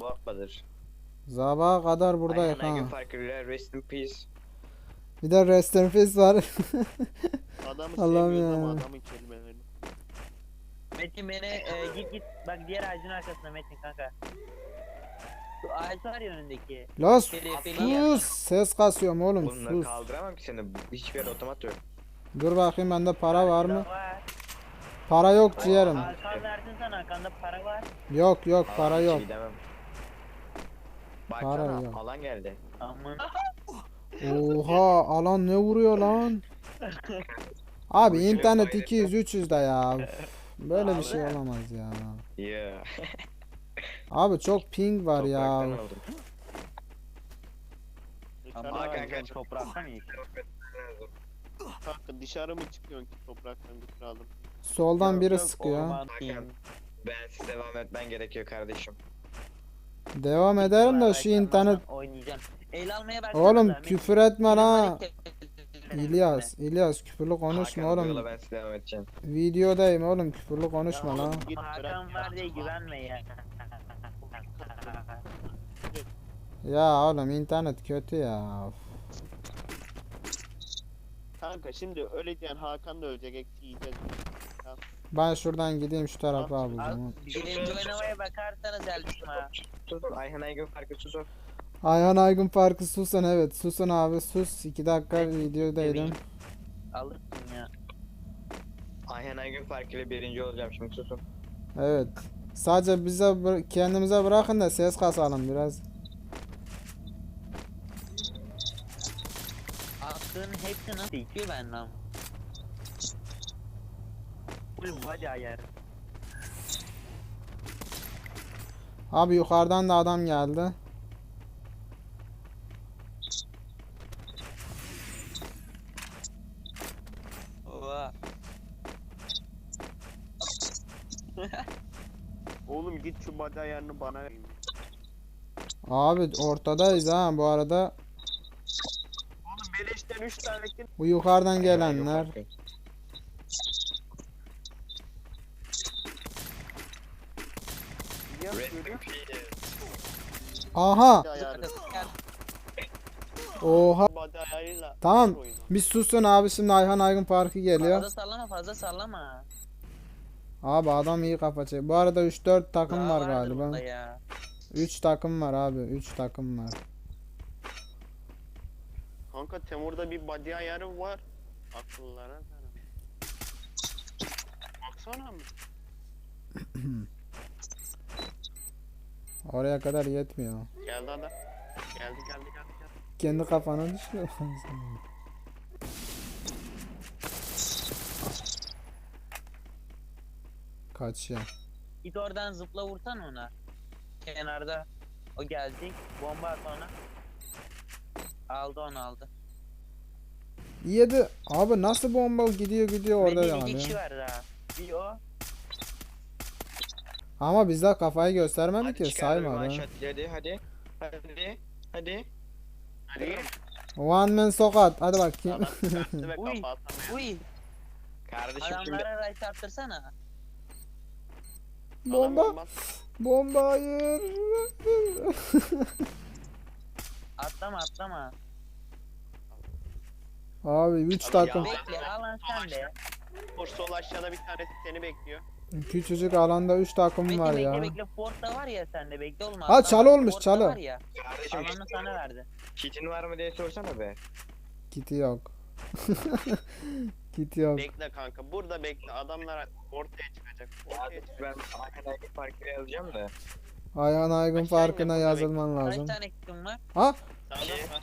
Bakmadır. Sabaha kadar buradayız Aynen ha. Rest in peace. Bir de Rest in Peace var. Adamı Allah'ım sevmiyoruz ama ya. adamın kelimelerini. Metin beni e, git git bak diğer ağacın arkasında Metin kanka. Şu ağaç var ya önündeki. Los Feli- feli ya. sus. Ses kasıyorum oğlum Bununla sus. kaldıramam ki seni. Hiçbir yerde otomat yok. Dur bakayım bende para var mı? Var. Para yok ciğerim. Arkan versin sana arkanda para var. Yok yok para Aa, yok. Şey demem. Para Baksana alan geldi. Aman. Oha alan ne vuruyor lan? Abi internet bayrağı. 200 300 da ya. Üf, Böyle bir şey Abi. olamaz ya. Yeah. Abi çok ping var ya. Topraktan. Dışarı, Ama kanka, topraktan iyi. kanka dışarı mı çıkıyorsun ki topraktan bir kralım? Soldan biri sıkıyor. Ben siz devam etmen gerekiyor kardeşim. Devam ederim de şu internet. Oynayacağım. El almaya baksana Oğlum küfür etme lan. İlyas, İlyas küfürlü konuşma Hakan oğlum. ben size devam edeceğim. Videodayım oğlum küfürlü konuşma lan. Hakan var diye güvenme ya. Ya oğlum internet kötü ya. Of. Kanka şimdi öleceğin Hakan da ölecek eksi yiyeceğiz. Ben şuradan gideyim şu tarafa abi o Al, zaman. Birinci oynamaya bakarsanız elbim ha. Ayhan Aygün farkı susun. Ayhan Aygün Parkı susun evet susun abi sus 2 dakika videodaydım. Alırsın ya. Ayhan Aygün farkıyla birinci olacağım şimdi susun. Evet. Sadece bize kendimize bırakın da ses kasalım biraz. Attığın hepsi nasıl sekiyor benden? Full body ayar. Abi yukarıdan da adam geldi. Oha. Oğlum git şu body ayarını bana ver. Abi ortadayız ha bu arada. Oğlum beleşten 3 tane. Bu yukarıdan gelenler. Aha. Oha. Tamam. Bir susun abi şimdi Ayhan Aygün Parkı geliyor. Fazla sallama fazla sallama. Abi adam iyi kafa çek. Bu arada 3-4 takım Daha var galiba. bunda Ya. 3 takım var abi. 3 takım var. Kanka Temur'da bir body ayarı var. Akıllara. Baksana mı? Oraya kadar yetmiyor. Geldi adam. Geldi geldi geldi geldi. Kendi kafana düşüyor. Kaçıyor. Git oradan zıpla vursan ona. Kenarda. O gelecek. Bomba at ona. Aldı onu aldı. Yedi. Abi nasıl bomba gidiyor gidiyor orada yani. iki kişi var daha. Bir o. Ama bizde kafayı göstermedi Hadi ki saymadı. maç hadi hadi. Hadi. Hadi. Hadi. One man sokat. Hadi bakayım. Uy. Uy. Kardeşim şimdi Adamlara right attırsana. bomba. Bomba hayır. Atlama atlama. Abi 3 Abi takım. Bekle alan sen de. Sol aşağıda bir tanesi seni bekliyor. Küçücük alanda 3 takım Bekle var bekle ya. bekle. Fort da var ya sende bekle oğlum. Ha, çalı olmuş, Fort da çalı. Var ya. kardeşim Alanı sana verdi. kitin var mı diye sorsana be. Kiti yok. Kiti yok. Bekle kanka. Burada bekle. Adamlar ortaya çıkacak. Ortaya çıkacak. Ben Ayhan Aygün farkıyla yazacağım da. Ayhan Aşağı farkına yazılman Kaç lazım. tane kitim var? Ha? Sağda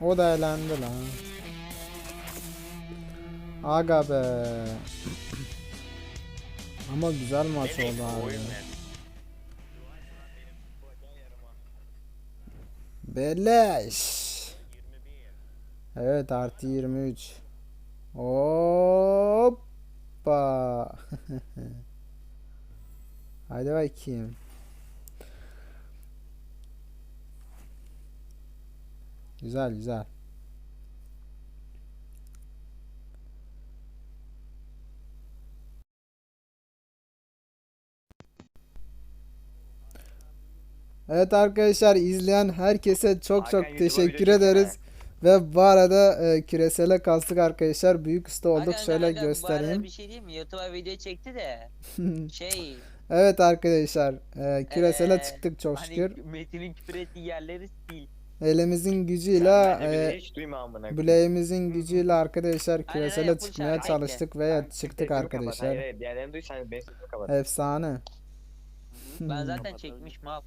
O da elendi lan. Aga be. Ama güzel maç oldu abi. Beleş. 21. Evet artı 23. Hoppa. Hadi bakayım. Güzel güzel. Evet arkadaşlar izleyen herkese çok Hakan çok teşekkür ederiz. Ve bu arada e, küresele kastık arkadaşlar. Büyük usta olduk. Hakan, Şöyle Hakan, göstereyim. Bu bir şey diyeyim mi? YouTube'a video çekti de. şey. Evet arkadaşlar. E, küresele ee, çıktık çok hani şükür. Metin'in küfür ettiği yerleri sil. Elimizin gücüyle e, hiç duyma amına bileğimizin gücüyle arkadaşlar küresele çıkmaya çalıştık ve çıktık arkadaşlar. Diğerlerini sesimi kapat. Efsane. Ben zaten çekmiş mal.